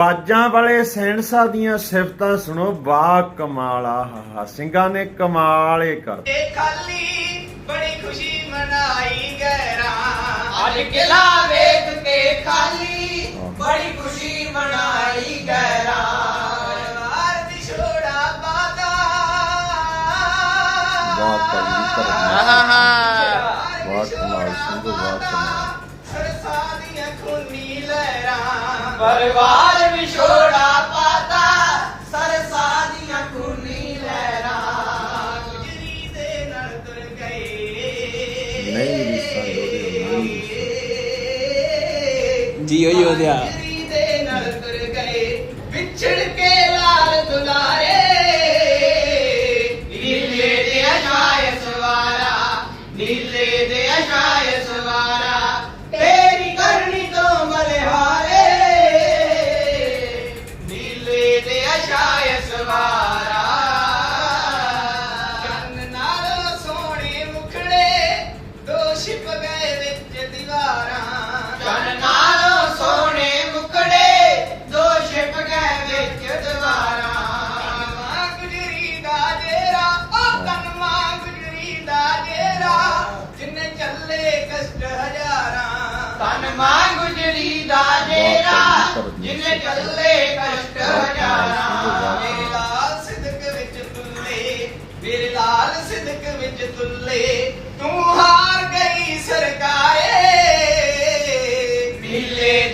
ਬਾਜਾਂ ਵਾਲੇ ਸੈਂਸਾ ਦੀਆਂ ਸਿਫਤਾਂ ਸੁਣੋ ਬਾ ਕਮਾਲ ਆਹਾ ਸਿੰਘਾਂ ਨੇ ਕਮਾਲ ਏ ਕਰ ਤੇ ਖਾਲੀ ਬੜੀ ਖੁਸ਼ੀ ਮਨਾਈ ਗੈਰਾਂ ਅੱਜ ਕਿਲਾ ਵੇਖ ਕੇ ਖਾਲੀ ਬੜੀ ਖੁਸ਼ੀ ਮਨਾਈ ਗੈਰਾਂ ਪਰਿਵਾਰ ਵਿਛੋੜਾ ਬਾਦਾ। ਵਾਹ ਕਮਾਲ ਕਰ ਵਾਹ ਕਮਾਲ ਸਿੰਘੋ ਵਾਹ ਕਮਾਲ। ਸਰਸਾ ਦੀਆਂ ਖੂਨੀ ਲਹਿਰਾਂ। ਪਰਿਵਾਰ ਜੀਓ ਯੋਧਿਆ ਗੁਜਰੀ ਦੇ ਨਾਲ ਤੁਰ ਗਏ, ਵਿਛੜ ਕੇ ਲਾਲ ਦੁਲਾਰੇ। ਨੀਲੇ ਦੇ ਅਸ਼ਾਇ ਸਵਾਰਾ, ਨੀਲੇ ਦੇ ਅਸ਼ਾਇ ਤੇ ਕਸ਼ਟ ਹਜ਼ਾਰਾਂ। ਤਨ ਮਾਂ ਗੁਜਰੀ ਦਾ ਡੇਰਾ ਜਿਨੇ ਕੱਲੇ ਕਸ਼ਟ ਹਜ਼ਾਰਾਂ। ਮੇਰੇ ਲਾਲ ਸਿਦਕ ਵਿੱਚ ਤੁੱਲੇ ਮੇਰੇ ਲਾਲ ਸਿਦਕ ਵਿੱਚ ਤੁੱਲੇ ਤੂੰ ਹਾਰ ਗਈ ਸਰਕਾਰੇ। ਮਿਲੇ